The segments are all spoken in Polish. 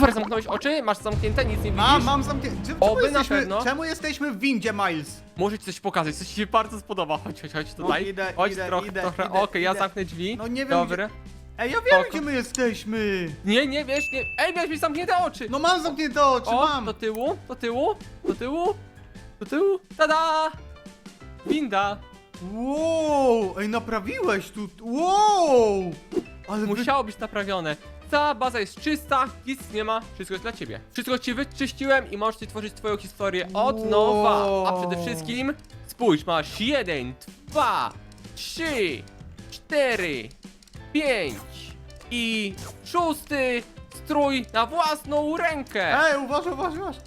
Lufer, zamknąłeś oczy? Masz zamknięte? Nic nie widzisz? Mam, mam zamknięte. Czemu, Oby na jesteśmy, pewno. czemu jesteśmy w windzie, Miles? Muszę ci coś pokazać, coś ci się bardzo spodoba. Chodź, chodź, chodź tutaj. idę, chodź idę, trochę, idę, trochę. idę, Okej, ja idę. zamknę drzwi. No nie wiem, Dobra. Ej, ja wiem, Spoko. gdzie my jesteśmy. Nie, nie, wiesz, nie. Ej, miałeś mieć zamknięte oczy. No mam zamknięte oczy, o, mam. do tyłu, do tyłu, do tyłu, do tyłu. Tada! Winda. Wow, ej, naprawiłeś tu. Wow! Ale wy... Musiało być naprawione. Cała baza jest czysta, nic nie ma, wszystko jest dla ciebie. Wszystko ci wyczyściłem i możesz ci tworzyć twoją historię od nowa. A przede wszystkim spójrz, masz jeden, dwa, trzy, cztery, pięć i szósty strój na własną rękę. Ej, uważaj, uważaj, uważaj.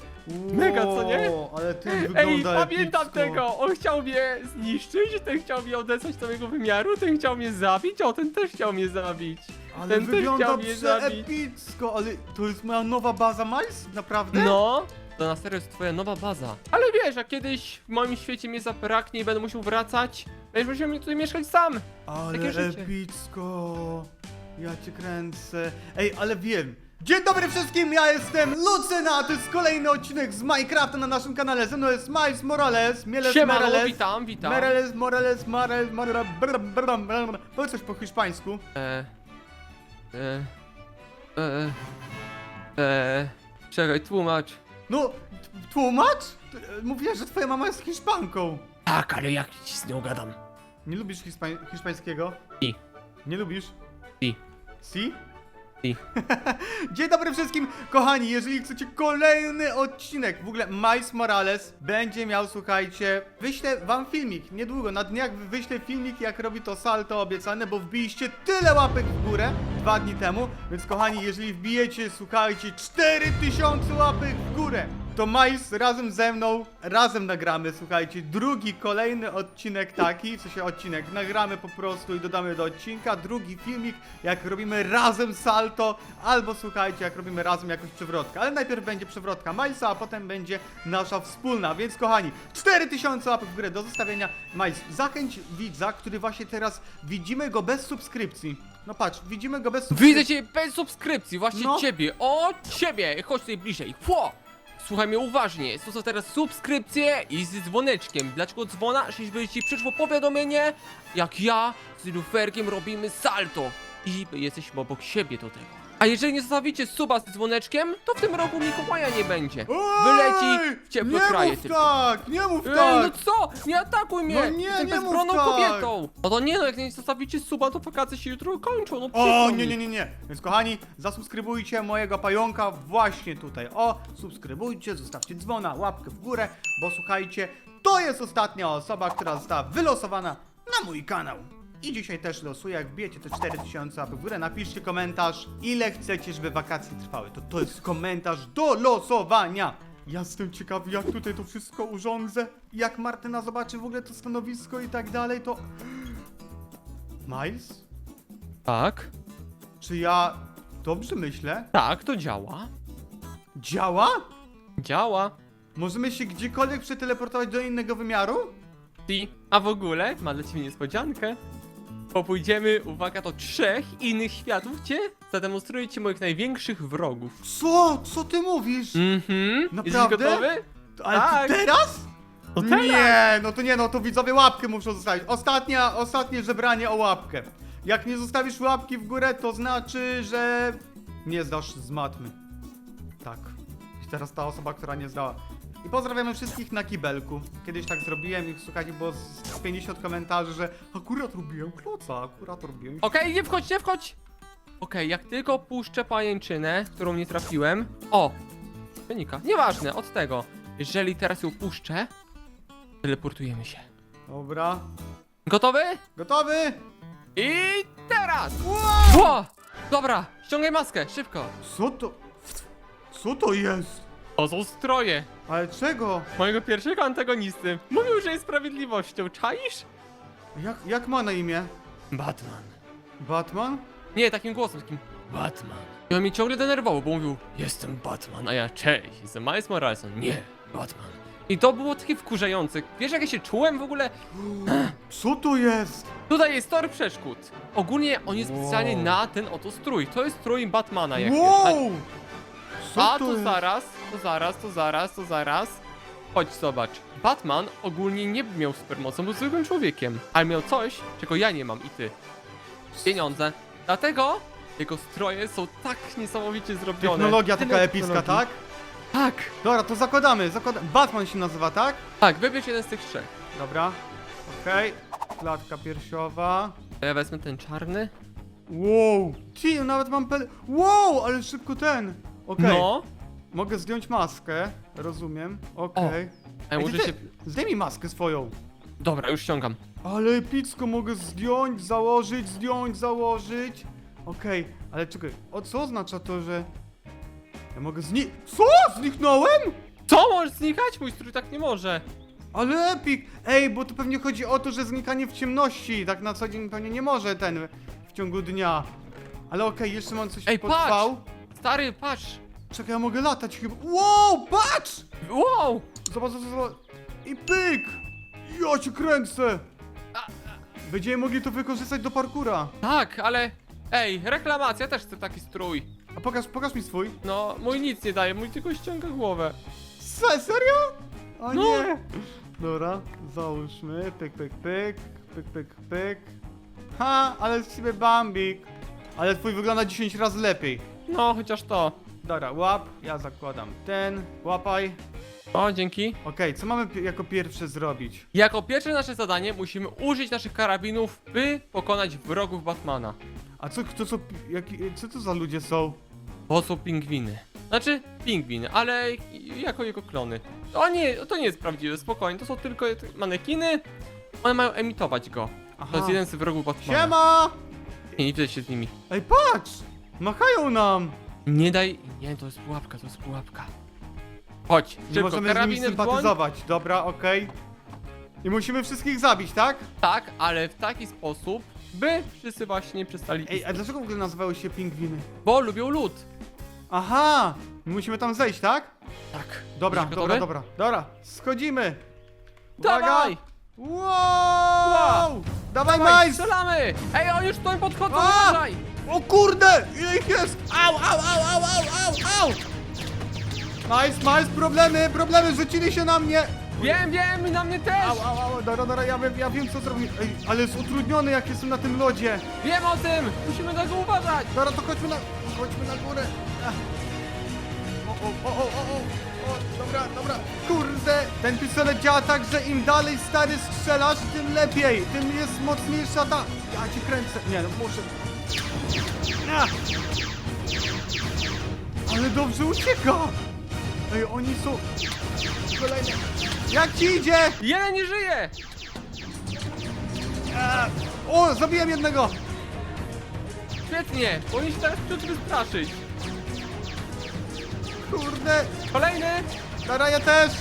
Mega, co nie? Wow, Ale ten Ej, wygląda pamiętam epicko. tego! On chciał mnie zniszczyć, ten chciał mnie odesłać do mojego wymiaru, ten chciał mnie zabić, o ten też chciał mnie zabić. Ale ten też wygląda chciał mnie zabić. przeepicko, ale to jest moja nowa baza, Miles? Naprawdę? No, to na serio jest twoja nowa baza. Ale wiesz, jak kiedyś w moim świecie mnie zabraknie i będę musiał wracać, będziesz musiał mi tutaj mieszkać sam. Ale Takie życie. epicko. Ja cię kręcę. Ej, ale wiem. Dzień dobry wszystkim, ja jestem Lucyna, to jest kolejny odcinek z Minecrafta na naszym kanale. Ze mną jest Miles Morales, Mieles Siemano, Morales. witam, witam. Morales, Morales, Morales, Morales, brr, brr, brr, brr. Powiedz coś po hiszpańsku. E, e, e, e, czekaj, tłumacz. No, t- tłumacz? T- Mówiłaś, że twoja mama jest Hiszpanką. Tak, ale jak ci z nią gadam? Nie lubisz hiszpań hiszpańskiego? I. Nie lubisz? I. Si? Dzień dobry wszystkim, kochani, jeżeli chcecie kolejny odcinek, w ogóle Miles Morales będzie miał, słuchajcie, wyślę wam filmik, niedługo, na dniach wyślę filmik, jak robi to salto obiecane, bo wbiliście tyle łapek w górę dwa dni temu, więc kochani, jeżeli wbijecie, słuchajcie, 4000 łapek w górę, to Miles razem ze mną, razem nagramy, słuchajcie, drugi, kolejny odcinek taki, w sensie odcinek, nagramy po prostu i dodamy do odcinka, drugi filmik, jak robimy razem salto, albo słuchajcie, jak robimy razem jakąś przewrotkę, ale najpierw będzie przewrotka Milesa, a potem będzie nasza wspólna, więc kochani, 4000 łapek w górę do zostawienia, Miles, zachęć widza, który właśnie teraz, widzimy go bez subskrypcji, no patrz, widzimy go bez subskrypcji. Widzę cię bez subskrypcji, właśnie No. ciebie, o ciebie, chodź tutaj bliżej, Fło! Słuchaj mnie uważnie, zostaw teraz subskrypcję i z dzwoneczkiem. Dlaczego dzwona? Żeby ci przyszło powiadomienie, jak ja z luferkiem robimy salto. I jesteśmy obok siebie do tego. A jeżeli nie zostawicie suba z dzwoneczkiem, to w tym roku Mikołaja nie będzie. Wyleci w ciepłe nie kraje mów tylko. tak, nie mów Ej, tak! no co? Nie atakuj mnie! No nie, Jestem nie mów bezbronną tak. kobietą! No to nie no, jak nie zostawicie suba, to wakacje się jutro kończą, no O, przykro nie, mi. nie, nie, nie. Więc kochani, zasubskrybujcie mojego pająka właśnie tutaj. O, subskrybujcie, zostawcie dzwona, łapkę w górę, bo słuchajcie, to jest ostatnia osoba, która została wylosowana na mój kanał. I dzisiaj też losuję, jak wbijecie te 4000 łapek w górę, napiszcie komentarz, ile chcecie, żeby wakacje trwały. To to jest komentarz do losowania. Ja jestem ciekawy, jak tutaj to wszystko urządzę. Jak Martyna zobaczy w ogóle to stanowisko i tak dalej, to... Miles? Tak, Czy ja dobrze myślę? tak, to działa. Działa? Działa. Możemy się gdziekolwiek przeteleportować do innego wymiaru? I, a w ogóle mam dla ciebie niespodziankę. Bo pójdziemy, uwaga, do trzech innych światów, gdzie zademonstruję ci moich największych wrogów. Co? Co ty mówisz? Mhm. Jesteś Naprawdę? gotowy? Ale tak. ty teraz? No teraz. Nie, no to nie, no to widzowie łapkę muszą zostawić. Ostatnia, ostatnie żebranie o łapkę. Jak nie zostawisz łapki w górę, to znaczy, że nie zdasz z matmy. Tak. I teraz ta osoba, która nie zdała. I pozdrawiamy wszystkich na kibelku. Kiedyś tak zrobiłem i słuchajcie, było z 50 komentarzy, że akurat robiłem kloca, akurat robiłem Okej, nie wchodź, nie wchodź! Okej, jak tylko puszczę pajęczynę, którą nie trafiłem... O! Wynika. Nieważne, od tego. Jeżeli teraz ją puszczę, teleportujemy się. Dobra. Gotowy? Gotowy? I teraz! Ło! Dobra, ściągaj maskę, szybko. Co to? Co to jest? To są stroje Ale czego? mojego pierwszego antagonisty. Mówił, że jest sprawiedliwością. Czaisz? Jak, jak ma na imię? Batman. Batman? Nie, takim głosem, takim Batman. I on mnie ciągle denerwował, bo mówił Jestem Batman, a ja cześć, jestem Miles Morales. On, Nie, Batman. I to było takie wkurzające. Wiesz jak ja się czułem w ogóle? Co to jest? Tutaj jest tor przeszkód. Ogólnie on jest Wow. specjalnie na ten oto strój. To jest strój Batmana jak. Wow! Co A to to jest? zaraz, to zaraz, to zaraz, to zaraz. Chodź zobacz. Batman ogólnie nie miał supermocą, był zwykłym człowiekiem. Ale miał coś, czego ja nie mam i ty. Pieniądze. Dlatego jego stroje są tak niesamowicie zrobione. Technologia Tyle taka epicka, technologii. tak? Tak. Dobra, to zakładamy, zakładamy. Batman się nazywa, tak? Tak, wybierz jeden z tych trzech. Dobra. Okej. Klatka piersiowa. Ja wezmę ten czarny. Wow! Ci, nawet mam pel... Wow, ale szybko ten. Okej. No. Mogę zdjąć maskę, rozumiem. Okej. Ej, ty- się... Zdejmij maskę swoją. Dobra, już ściągam. Ale epicko mogę zdjąć, założyć, zdjąć, założyć. Okej, ale czekaj, o co oznacza to, że... Ja mogę zni... Co? Zniknąłem? Co? Możesz znikać? Mój strój tak nie może. Ale epic! Ej, bo to pewnie chodzi o to, że znikanie w ciemności. Tak na co dzień pewnie nie może ten w ciągu dnia. Ale okej, jeszcze mam coś Ej, pod patrz! V. Stary, patrz. Czekaj, ja mogę latać chyba. Wow, patrz! Wow! Zobacz, zobacz, zobacz. I pyk! Ja cię kręcę! Będziemy mogli to wykorzystać do parkura. Tak, ale... Ej, reklamacja, też chcę taki strój. A pokaż, pokaż mi swój. No, mój nic nie daje, mój tylko ściąga głowę. Se, serio? O No. nie! Dobra, załóżmy. Pyk, pyk, pyk. Pyk, pyk, pyk. Ha, ale z ciebie bambik. Ale twój wygląda 10 razy lepiej. No, chociaż to. Dobra, łap. Ja zakładam ten. Łapaj. O, dzięki. Okej, co mamy pi- jako pierwsze zrobić? Jako pierwsze nasze zadanie musimy użyć naszych karabinów, by pokonać wrogów Batmana. A co, co, jaki, co to za ludzie są? Bo są pingwiny. Znaczy, pingwiny, ale jako jego klony. To nie, to nie jest prawdziwe, spokojnie, to są tylko manekiny. One mają emitować go. Aha. To jest jeden z wrogów Batmana. Siema! Nie, nie widzę się z nimi. Ej, patrz! Machają nam! Nie daj... Nie, to jest pułapka, to jest pułapka. Chodź, Nie szybko, możemy z nimi karabiny w dłoń. sympatyzować. Dobra, okej. I musimy wszystkich zabić, tak? Tak, ale w taki sposób, by wszyscy właśnie przestali Ej, a istnieć. dlaczego w ogóle nazywały się pingwiny? Bo lubią lód. Aha! My musimy tam zejść, tak? Tak. Dobra, Jesteś dobra, gotowy? dobra. Dobra, schodzimy! Uwaga! Dawaj! Wow! Dawaj, Dawaj, Majs! strzelamy! Ej, oni już tutaj podchodzą, A! uważaj! O kurde! Ile ich jest? Au, au, au, au, au, au, au! Majs, Majs, problemy, problemy, rzucili się na mnie! Wiem, wiem, i na mnie też! Au, au, au, dobra, dobra, ja wiem, ja wiem co zrobić. Ej, ale jest utrudniony jak jestem na tym lodzie. Wiem o tym! Musimy na to uważać! Dobra, to chodźmy na, chodźmy na górę. Ach. O, o, o, o, o, o, dobra, dobra. Kurde, ten pistolet działa tak, że im dalej stary strzelasz, tym lepiej. Tym jest mocniejsza ta... Ja cię kręcę. Nie, no muszę... Ach. Ale dobrze ucieka. Ej, oni są... Kolejne... Jak ci idzie? Jeden nie żyje! Ach. O, zabiłem jednego. Świetnie! Powinni się teraz czuć wystraszyć. Kurde. Kolejny! Dobra, ja też.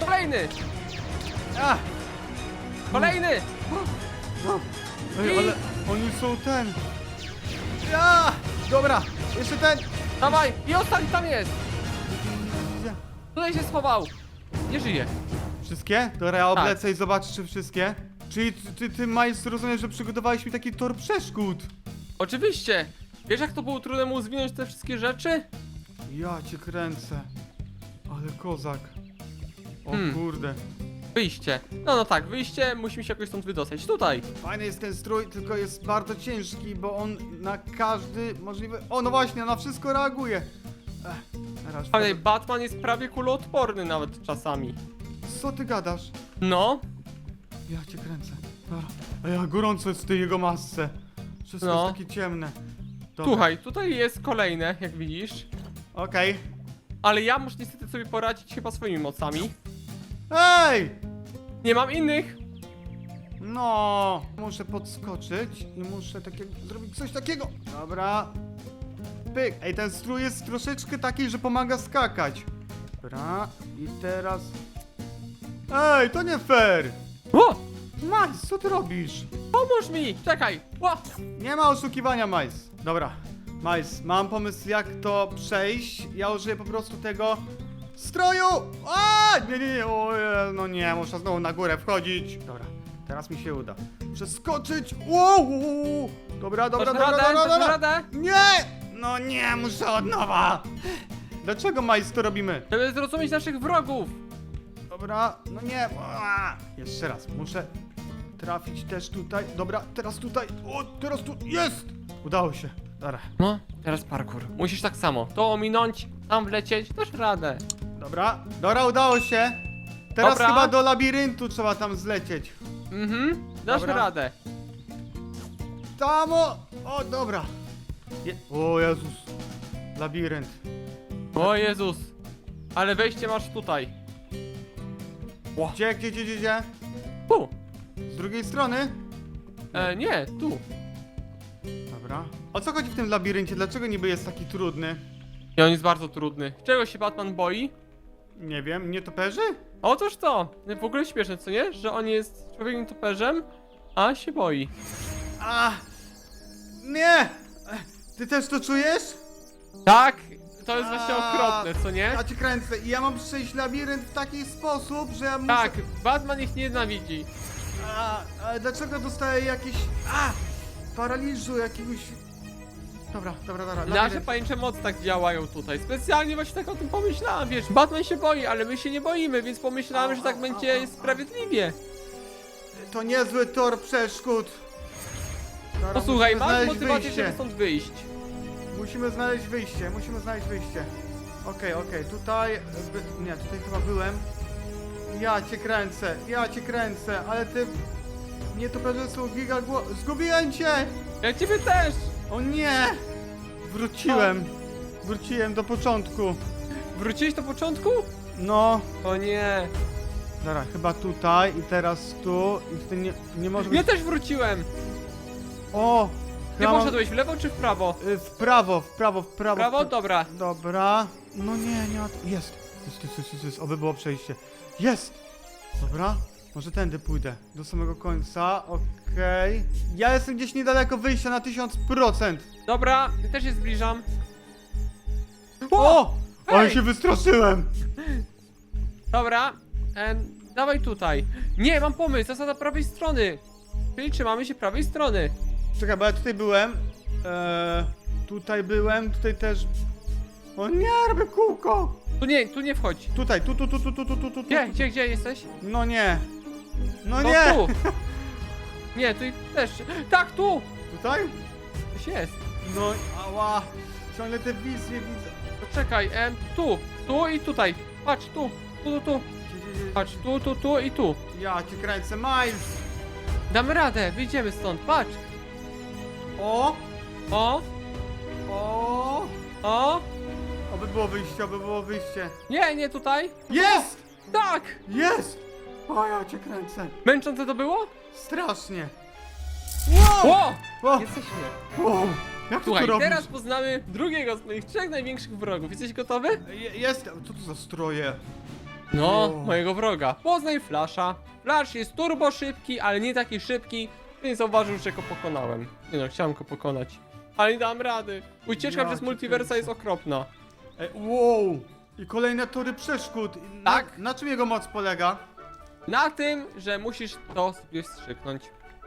Kolejny! Ach. Kolejny! Ej, ale oni są ten. Ja! Dobra, jeszcze ten. Dawaj! I ostatni tam jest! Tutaj się schował! Nie żyje. Wszystkie? Dobra, ja Tak. oblecę i zobaczę, czy wszystkie. Czyli ty, ty, ty Majs, rozumiem, że przygotowałeś mi taki tor przeszkód. Oczywiście! Wiesz jak to było trudno mu zwinąć te wszystkie rzeczy? Ja cię kręcę. Ale kozak. O Hmm. kurde. Wyjście. No, no tak, wyjście, musimy się jakoś stąd wydostać. Tutaj. Fajny jest ten strój, tylko jest bardzo ciężki, bo on na każdy możliwy... O, no właśnie, na wszystko reaguje. Ech, teraz Ale Batman jest prawie kuloodporny nawet czasami. Co ty gadasz? No, Ja cię kręcę. Dobra. A ja gorąco jest w tej jego masce. Wszystko No. jest takie ciemne. Dobra. słuchaj, tutaj jest kolejne, jak widzisz. Okej. Ale ja muszę niestety sobie poradzić chyba swoimi mocami. Ej! Nie mam innych. No, muszę podskoczyć i muszę takie, zrobić coś takiego. Dobra. Pyk. Ej, ten strój jest troszeczkę taki, że pomaga skakać. Dobra. I teraz... Ej, to nie fair! O! Majs, co ty robisz? Pomóż mi! Czekaj! O! Nie ma oszukiwania, Majs. Dobra. Majs, mam pomysł, jak to przejść. Ja użyję po prostu tego stroju! A! Nie, nie, nie, o, je, no nie, muszę znowu na górę wchodzić. Dobra, teraz mi się uda. Przeskoczyć! Wow! Dobra, dobra, Dasz dobra, radę? dobra, Dasz dobra. radę? Nie! No nie, muszę od nowa! Dlaczego Majs to robimy? Żeby zrozumieć naszych wrogów. Dobra, no nie. Jeszcze raz, muszę trafić też tutaj. Dobra, teraz tutaj. O, teraz tu jest! Udało się. Dobra, No, teraz parkour. Musisz tak samo. To ominąć, tam wlecieć, dasz radę. Dobra. Dobra, udało się. Teraz Dobra. chyba do labiryntu trzeba tam zlecieć. Mhm, dasz Dobra. radę. Tam o! Dobra. Je o Jezus. Labirynt. O Jezus. Ale wejście masz tutaj. Gdzie, gdzie, gdzie, gdzie, gdzie? Tu. Z drugiej strony? E, nie, tu. Dobra. O co chodzi w tym labiryncie? Dlaczego niby jest taki trudny? I on jest bardzo trudny. Czego się Batman boi? Nie wiem, nie toperzy? Otóż to. W ogóle śmieszne, co nie? Że on jest człowiekiem toperzem, a się boi. A! Nie! Ty też to czujesz? Tak, to jest właśnie A, okropne, co nie? Ja cię kręcę i ja mam przejść labirynt w taki sposób, że ja muszę... Tak, Batman ich nienawidzi. A, ale dlaczego dostaję jakieś... A! Paraliżu jakiegoś... Dobra, dobra, dobra. Nasze labirynt. pajęcze mocy tak działają tutaj. Specjalnie właśnie tak o tym pomyślałem, wiesz, Batman się boi, ale my się nie boimy, więc pomyślałem, że tak będzie sprawiedliwie. To niezły tor przeszkód. Dobra, Posłuchaj, musimy masz znaleźć motywację, wyjście. żeby stąd wyjść. Musimy znaleźć wyjście, musimy znaleźć wyjście. Okej, okej, tutaj... By... Nie, tutaj chyba byłem. Ja cię kręcę, ja cię kręcę, ale ty... Nie, to pewnie są giga gło... Zgubiłem cię! Ja ciebie też! O nie! Wróciłem. Wróciłem do początku. Wróciłeś do początku? No, O nie. dobra, chyba tutaj i teraz tu i tutaj nie, nie może być... Ja też wróciłem. O! Ty chyba mam- poszedłeś w lewo czy w prawo? Y, W prawo, w prawo, w prawo. W prawo? Dobra. Dobra. No nie, nie ma... Jest! Jest, jest, jest, jest, jest. Oby było przejście. Jest! Dobra. Może tędy pójdę. Do samego końca. Okej. Ja jestem gdzieś niedaleko wyjścia na 1000%. Dobra, ja też się zbliżam. O! Ale się wystraszyłem! Dobra, em, dawaj tutaj. Nie, mam pomysł, zasada prawej strony. Czyli trzymamy się prawej strony. Czekaj, bo ja tutaj byłem. Eee, tutaj byłem, tutaj też... O nie, robię kółko! Tu nie, tu nie wchodź. Tutaj, tu, tu, tu, tu, tu, tu, tu, tu. Gdzie, gdzie, gdzie jesteś? No nie. No nie! tu. Nie, tu też. Tak, tu! Tutaj? Gdzieś jest. No, ała. Ciągle te wizje widzę. Poczekaj, em, tu, tu i tutaj. Patrz, tu, tu, tu, tu. Gdzie, gdzie, gdzie? Patrz, tu, tu, tu i tu. Ja cię kręcę, Miles! Damy radę, wyjdziemy stąd, patrz. O! O, O! o. Oby było wyjście, oby było wyjście. Nie, nie tutaj. Jest! Tak! Jest! O, ja cię kręcę. Męczące to było? Strasznie. Wow! O! O! Jesteśmy. wow. Jak ty Słuchaj, to robisz? teraz poznamy drugiego z moich trzech największych wrogów. Jesteś gotowy? Je, jest. Co to za stroje? No, O. mojego wroga. Poznaj Flasha. Flash jest turbo szybki, ale nie taki szybki, że nie zauważył, że go pokonałem. Nie no, chciałem go pokonać. Ale nie dam rady. Ucieczka Ja przez cię multiversa kręcę. jest okropna. Ej, wow! I kolejne tory przeszkód. I Na, Tak. Na czym jego moc polega? Na tym, że musisz to sobie wstrzyknąć.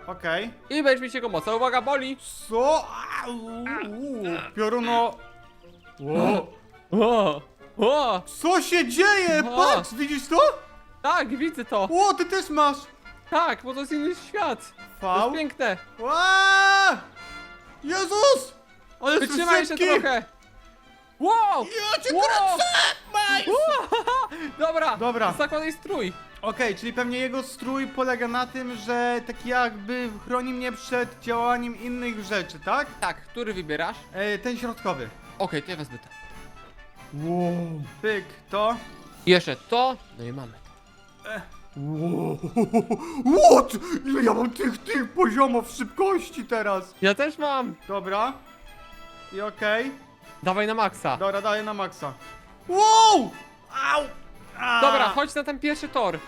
Okej. I będziesz mieć jego moc. A Uwaga, boli! Co? Au! Pioruno. Wow. O! O! Co się dzieje? O. Patrz, widzisz to? Tak, widzę to! O, ty też masz! Tak, bo to jest inny świat. To jest V. piękne. Ła! Jezus! Ale jestem Wytrzymaj jeszcze szybki! trochę. Wow! Ja cię Wow! kręcę! Miles! Dobra, Dobra. zakładaj strój. Okej, czyli pewnie jego strój polega na tym, że tak jakby chroni mnie przed działaniem innych rzeczy, tak? Tak, który wybierasz? E, ten środkowy. Okej, to ja wezmę ten. Wow. Pyk, to. Jeszcze to, no i mamy. Wow. What? Ile ja mam tych, tych poziomów szybkości teraz? Ja też mam. Dobra. I okej. Dawaj na maksa. Dobra, daję na maksa. Wow! Au! A! Dobra, chodź na ten pierwszy tor.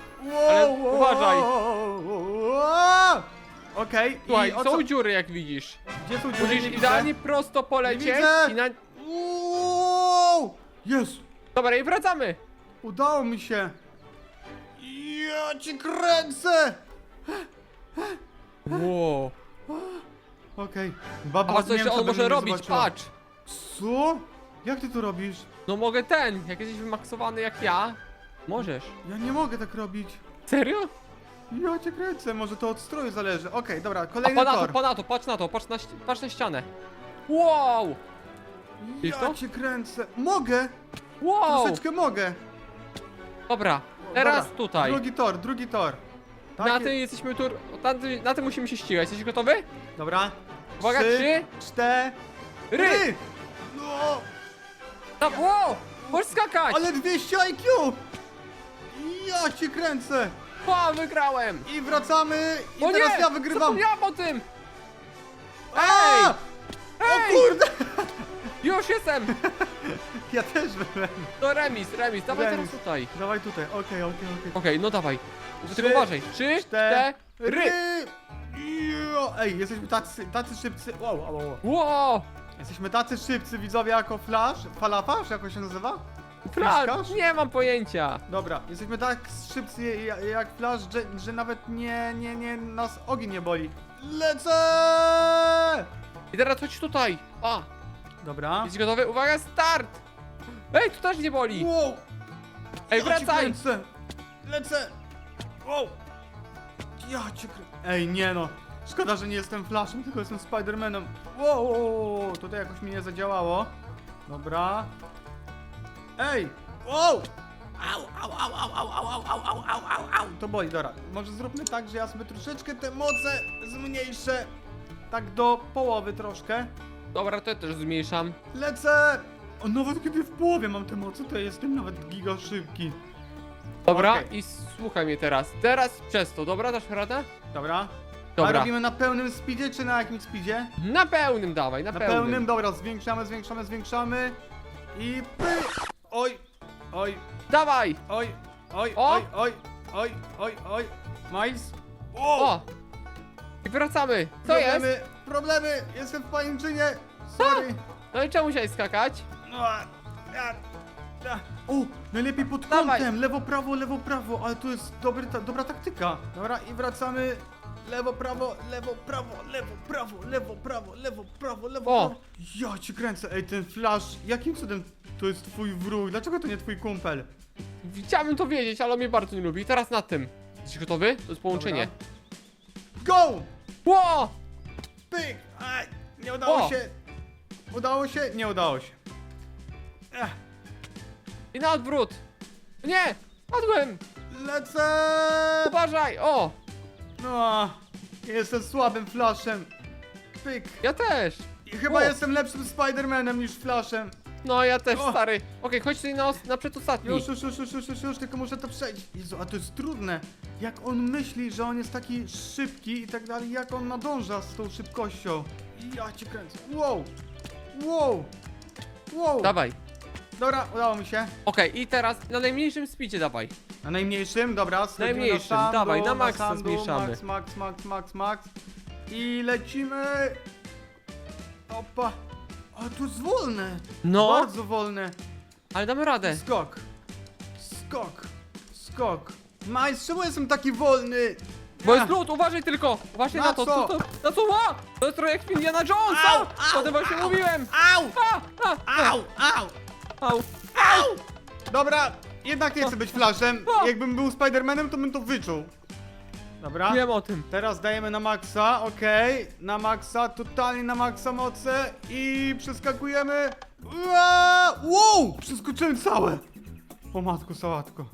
Ale uważaj. Okej, Słuchaj, i o są dziury jak widzisz. Gdzie są dziury? Musisz Nie widzę. idealnie prosto polecieć widzę. i na... Wow! Jest! Dobra, i wracamy. Udało mi się! Ja cię kręcę! Wow. Okej. Baba A co jeszcze on może robić, patrz. Co? Jak ty to robisz? No mogę ten, jak jesteś wymaksowany jak ja, możesz. Ja nie mogę tak robić. Serio? Ja cię kręcę, może to od stroju zależy. Okej, dobra, A kolejny na to, tor. po na to, patrz na to, patrz na, ści- patrz na ścianę. Wow! Widzisz Ja to? cię kręcę. Mogę! Wow! Troszeczkę mogę. Dobra, teraz Dobra, tutaj. Drugi tor, drugi tor. Na Takie- tym jesteśmy na tym, na tym musimy się ścigać. Jesteś gotowy? Dobra. Uwaga, trzy, cztery. ry! No, No, wow! Możesz skakać! ale 200 IQ! Ja cię kręcę! Wow, wygrałem! I wracamy i o teraz nie! ja wygrywam! Zapomniałam o tym! A! Ej! O kurde! Już jestem! Ja też byłem. To remis, remis, dawaj Remis. teraz tutaj. Dawaj tutaj, okej, okej, okej. Okej, no dawaj. Trzy, Tylko uważaj. Trzy, cztery. Jo! Ej, jesteśmy tacy, tacy szybcy. Wow, wow, wow. Wow! Jesteśmy tacy szybcy widzowie jako Flash. Falafasz? Jak on się nazywa? Piskasz? nie mam pojęcia. Dobra, jesteśmy tak szybcy ja- jak Flash, że, że nawet nie, nie, nie, nas ogień nie boli. Lecę! I teraz chodź tutaj. A, Dobra. jesteś gotowy? Uwaga, start! Ej, tu też nie boli. Wow! Ej, Ja cię wracaj! kręcę. Lecę! Wow! Ja cię krę... Ej, nie no. Szkoda, że nie jestem Flashem, tylko jestem Spidermanem. Wow, wow, wow, wow, tutaj jakoś mi nie zadziałało. Dobra. Ej! Wow! Au, au, au, au, au, au, au, au, au, au, au, au. To boli, dobra. Może zróbmy tak, że ja sobie troszeczkę te moce zmniejszę. Tak do połowy troszkę. Dobra, to ja też zmniejszam. Lecę! O, nawet kiedy w połowie mam te moce, to jestem nawet giga szybki. Dobra, Okej. i słuchaj mnie teraz. Teraz przez to, dobra? Dasz radę? Dobra. A Dobra. robimy na pełnym speedzie, czy na jakim speedzie? Na pełnym dawaj, na, Na pełnym. pełnym, dobra, zwiększamy, zwiększamy, zwiększamy. I py! Oj, oj, Dawaj! oj, oj, O! oj, oj, oj, oj, oj. Miles? O! O! I wracamy. Co jest? problemy, problemy, jestem w pajęczynie. Sorry. No i czemu musiałeś skakać? No, a, a, a. O, najlepiej pod Dawaj. kątem, lewo, prawo, lewo, prawo, ale to jest dobry, ta, dobra taktyka. Dobra, i wracamy. Lewo, prawo, lewo, prawo, lewo, prawo, lewo, prawo, lewo, prawo, lewo, O. prawo. Ja ci kręcę, ej, ten flash, jakim cudem to jest twój wróg? Dlaczego to nie twój kumpel? Chciałbym to wiedzieć, ale on mnie bardzo nie lubi. Teraz na tym. Jesteś gotowy? To jest połączenie. Go! Ło! Pyk! Aj, nie udało O. się. Udało się? Nie udało się. Ech, I na odwrót. Nie! Padłem! lecę! Uważaj! O! No, jestem słabym flashem. Pyk. Ja też! I chyba O. jestem lepszym Spidermanem niż Flashem. No ja też, O. stary. Okej, chodź tutaj na, os- na przedostatni. Już, już, już, już, już, już, już, tylko muszę to przejść. Jezu, a to jest trudne. Jak on myśli, że on jest taki szybki i tak dalej, jak on nadąża z tą szybkością. Ja cię kręcę. Wow! Wow! Wow! Dawaj. Dobra, udało mi się. Okej, i teraz na najmniejszym speedzie dawaj. Na najmniejszym, dobra, schodzimy Najmniejszym, na sam dawaj, na maksa sam dół, zmniejszamy. Max, max, max, max, max. I lecimy. Opa. A tu jest wolne. No, Bardzo wolne. ale damy radę. Skok. Skok. Skok. Majs, czemu jestem taki wolny? Bo jest lód, uważaj tylko! Uważaj Na na to, co? co to? Na co? Ła! To jest trochę jak Indiana Jonesa! Au, au, O tym właśnie au. mówiłem! Au! A, a, a, Au! Au! au. Au! Dobra, jednak nie chcę być flashem. Jakbym był Spidermanem, to bym to wyczuł. Dobra. Wiem o tym. Teraz dajemy na maksa, okej. Na maksa, totalnie na maksa moce i przeskakujemy. Ua! Wow! Przeskoczyłem całe. O matko, sałatko.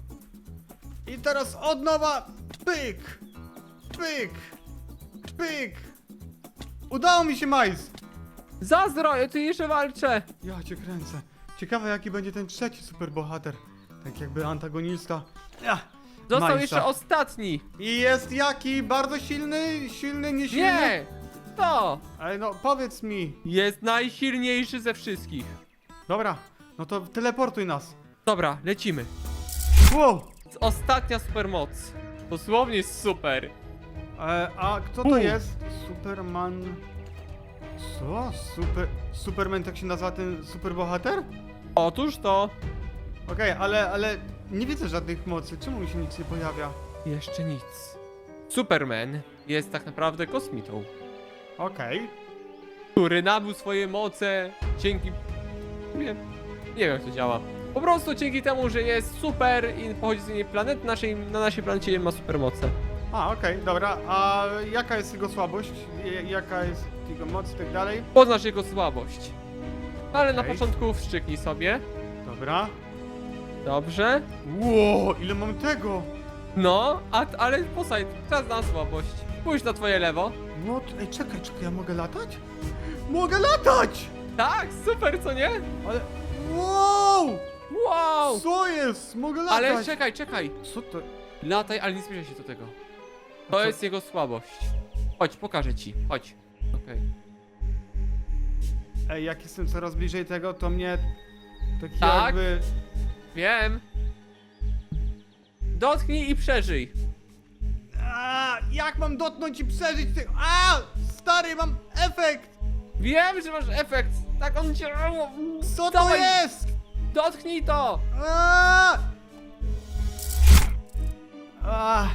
I teraz od nowa. Pyk! Pyk! Pyk! Udało mi się, Majs! Zazdro, ja tu jeszcze walczę. Ja cię kręcę. Ciekawe, jaki będzie ten trzeci superbohater. Tak jakby antagonista. Ja. Został Majsa. jeszcze ostatni. I jest jaki? Bardzo silny? Silny, niesilny? Nie! To! Ale no, powiedz mi. Jest najsilniejszy ze wszystkich. Dobra, no to teleportuj nas. Dobra, lecimy. Wow! Ostatnia supermoc. Dosłownie jest super. E, a kto to jest? Superman... Co? Super... Superman tak się nazywa ten superbohater? Otóż to. Okej, ale, ale nie widzę żadnych mocy. Czemu mi się nic nie pojawia? Jeszcze nic. Superman jest tak naprawdę kosmitą, Okej. który nabył swoje moce dzięki... Nie, Nie wiem jak to działa. Po prostu dzięki temu, że jest super i pochodzi z innej planety, naszej, na naszej planecie ma supermoce. A, okej, dobra. A jaka jest jego słabość? J- Jaka jest jego moc i tak dalej? Poznasz jego słabość. Ale na Okej. początku wszczyknij sobie. Dobra. Dobrze. Ło, ile mam tego? No, a, ale posaj, czas na słabość. Spójrz na twoje lewo. No, t- ej, czekaj, czekaj, ja mogę latać? Mogę latać! Tak, super, co nie? Ale, wow! Wow! Co jest? Mogę latać! Ale czekaj, czekaj. Co to? Lataj, ale nie zbliżaj się do tego. To co? jest jego słabość. Chodź, pokażę ci. Chodź. Okej. Ej, jak jestem coraz bliżej tego, to mnie... Tak, Tak? jakby... Wiem. Dotknij i przeżyj. A, jak mam dotknąć i przeżyć tego? A! Stary, mam efekt! Wiem, że masz efekt. Tak on cię... Co to Dawaj. jest? Dotknij to! A! A,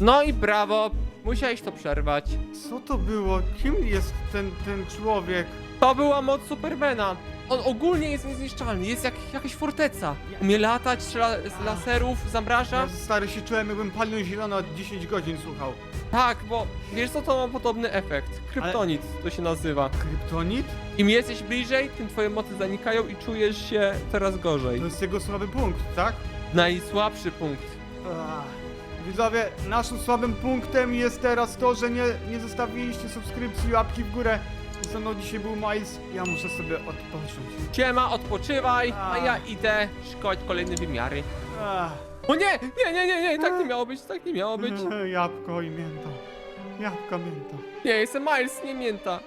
No i brawo. Musiałeś to przerwać. co to było? Kim jest ten, ten człowiek? To była moc Supermana. On ogólnie jest niezniszczalny, jest jak jakaś forteca. Umie latać, strzela z laserów, zamraża. Ja stary się czułem, jakbym palił zielono 10 godzin słuchał. Tak, bo wiesz co, to ma podobny efekt. Kryptonit to się nazywa. Kryptonit? Im jesteś bliżej, tym twoje mocy zanikają i czujesz się coraz gorzej. To jest jego słaby punkt, tak? Najsłabszy punkt. Ach. Widzowie, naszym słabym punktem jest teraz to, że nie, nie zostawiliście subskrypcji, łapki w górę. Ze mną dzisiaj był Miles, ja muszę sobie odpocząć. Siema, odpoczywaj, a ja idę szkołać kolejne wymiary. Ach. O nie, nie, nie, nie, nie, tak nie miało być, tak nie miało być. Jabłko i mięta. Jabłka mięta. Nie, jestem Miles, nie mięta.